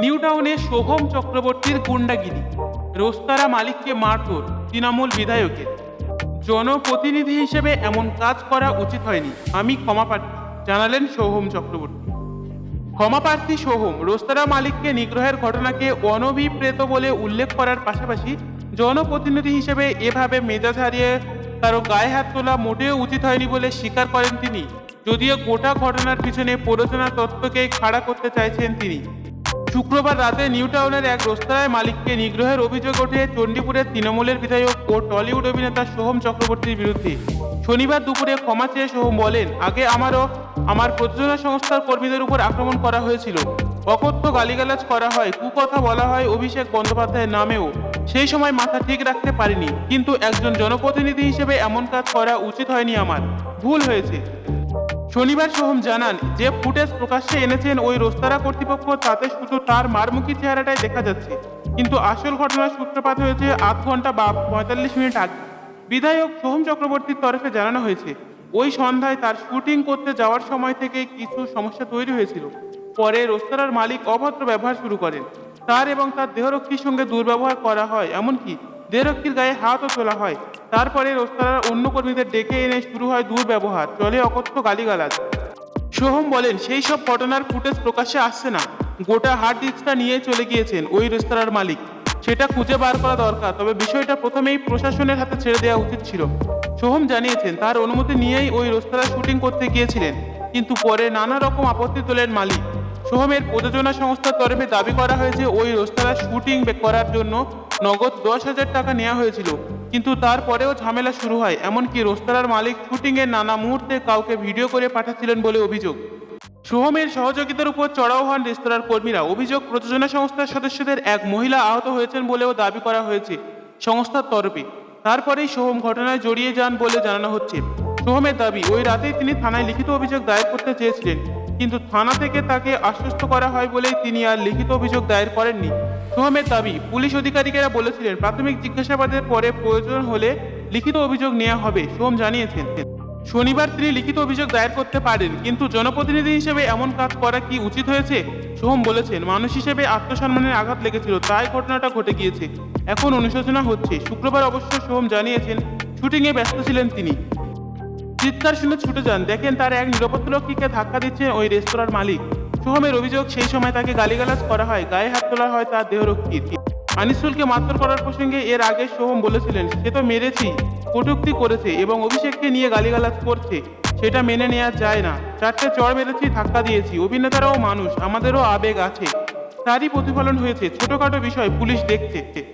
New টাউনে সোহম চক্রবর্তীর গুন্ডাগিরি। রোস্তারা মালিককে মারধর, তৃণমূল বিধায়কের। জনপ্রতিনিধি হিসেবে এমন কাজ করা উচিত হয়নি। আমি ক্ষমা প্রার্থী, জানালেন সোহম চক্রবর্তী। ক্ষমাপ্রার্থী সোহম রোস্তারা মালিককে নিগ্রহের ঘটনাকে অনভিপ্রেত বলে উল্লেখ করার পাশাপাশি জনপ্রতিনিধি হিসেবে এভাবে মেজাজ হারিয়ে কারও গায়ে হাত তোলা মোটেও উচিত হয়নি বলে স্বীকার করেন তিনি। যদিও গোটা ঘটনার পিছনে প্ররোচনা তত্ত্বকে খাড়া করতে চাইছেন তিনি। শুক্রবার রাতে নিউ টাউনের এক রেস্তোরাঁয় মালিককে নিগ্রহের অভিযোগ ওঠে চণ্ডীপুরের তৃণমূলের বিধায়ক ও টলিউড অভিনেতা সোহম চক্রবর্তীর বিরুদ্ধে। শনিবার দুপুরে ক্ষমা চেয়ে সোহম বলেন, আগে আমারও, আমার প্রযোজনা সংস্থার কর্মীদের উপর আক্রমণ করা হয়েছিল। অকথ্য গালিগালাজ করা হয়, কুকথা বলা হয় অভিষেক বন্দ্যোপাধ্যায়ের নামেও। সেই সময় মাথা ঠিক রাখতে পারিনি, কিন্তু একজন জনপ্রতিনিধি হিসেবে এমন কাজ করা উচিত হয়নি আমার। ভুল হয়েছে। শনিবার সোহম জানান, যে ফুটেজ প্রকাশ্যে এনেছেন ওই রোস্তারা কর্তৃপক্ষ, তাতে শুধু তার মারমুখী চেহারাটাই দেখা যাচ্ছে। কিন্তু আসল ঘটনার সূত্রপাত হয়েছে আধ ঘণ্টা বা পঁয়তাল্লিশ মিনিট আগে। বিধায়ক সোহম চক্রবর্তীর তরফে জানানো হয়েছে, ওই সন্ধ্যায় তার শুটিং করতে যাওয়ার সময় থেকে কিছু সমস্যা তৈরি হয়েছিল। পরে রোস্তারার মালিক অভদ্র ব্যবহার শুরু করেন। তার এবং তার দেহরক্ষীর সঙ্গে দুর্ব্যবহার করা হয়, এমনকি দেহরক্ষীর গায়ে হাতও তোলা হয়। তারপরে রোস্তারার অন্য কর্মীদের ডেকে এনে শুরু হয় দুর্ব্যবহার, চলে অকথ্য গালিগালাজ। সোহম বলেন, সেই সব ঘটনার ফুটেজ প্রকাশ্যে আসছে না। গোটা হার্ড ডিস্কটা নিয়ে চলে গিয়েছেন ওই রেস্তোরাঁর মালিক। সেটা খুঁজে বার করা দরকার, তবে বিষয়টা প্রথমেই প্রশাসনের হাতে ছেড়ে দেওয়া উচিত ছিল। সোহম জানিয়েছেন, তার অনুমতি নিয়েই ওই রেস্তোরাঁ শুটিং করতে গিয়েছিলেন, কিন্তু পরে নানা রকম আপত্তি তোলেন মালিক। সোহমের প্রযোজনা সংস্থার তরফে দাবি করা হয়েছে ওই রেস্তোরাঁ শুটিং করার জন্য নগদ দশ হাজার টাকা নেওয়া হয়েছিল। কিন্তু তারপরেও ঝামেলা শুরু হয়। এমনকি রোস্তারার মালিক শুটিংয়ের নানা মুহূর্তে কাউকে ভিডিও করে পাঠাচ্ছিলেন বলে অভিযোগ। সোহমের সহযোগিতার উপর চড়াও হন রেস্তোরাঁর কর্মীরা। অভিযোগ, প্রযোজনা সংস্থার সদস্যদের এক মহিলা আহত হয়েছেন বলেও দাবি করা হয়েছে সংস্থার তরফে। তারপরেই সোহম ঘটনায় জড়িয়ে যান বলে জানানো হচ্ছে। সোহমের দাবি, ওই রাতেই তিনি থানায় লিখিত অভিযোগ দায়ের করতে চেয়েছিলেন। কিন্তু থানা থেকে তাকে আশ্বস্ত করা হয় বলেই তিনি আর লিখিত অভিযোগ দায়ের করেননি। সোহমের দাবি, পুলিশ আধিকারিকেরা বলেছিলেন, প্রাথমিক জিজ্ঞাসাবাদের পরে প্রয়োজন হলে লিখিত অভিযোগ নেওয়া হবে, সোহম জানিয়েছেন। শনিবার তিনি লিখিত অভিযোগ দায়ের করতে পারেন, কিন্তু জনপ্রতিনিধি হিসেবে এমন কাজ করা কি উচিত হয়েছে? সোহম বলেছেন, মানুষ হিসেবে আত্মসম্মানের আঘাত লেগেছিল, তাই ঘটনাটা ঘটে গিয়েছে। এখন অনুশোচনা হচ্ছে। শুক্রবার অবশ্য সোহম জানিয়েছেন, শুটিংয়ে ব্যস্ত ছিলেন তিনি। চিৎকার শুনে ছুটে যান। দেখেন তার এক নিরাপত্তারক্ষীকে ধাক্কা দিচ্ছে ওই রেস্তোরাঁর মালিক। সোহমের অভিযোগ, সেই সময় তাকে গালিগালাজ করা হয়। গায়ে হাত তোলা হয় তার দেহরক্ষীর আনিসুলকে মারধর করার প্রসঙ্গে এর আগে সোহম বলেছিলেন, সে তো মেরেছি, কটুক্তি করেছে এবং অভিষেককে নিয়ে গালিগালাজ করছে। সেটা মেনে নেওয়া যায় না। চারটে চড় মেরেছি, ধাক্কা দিয়েছি। অভিনেতারাও মানুষ, আমাদেরও আবেগ আছে। তারই প্রতিফলন হয়েছে। ছোটখাটো বিষয় পুলিশ দেখছে।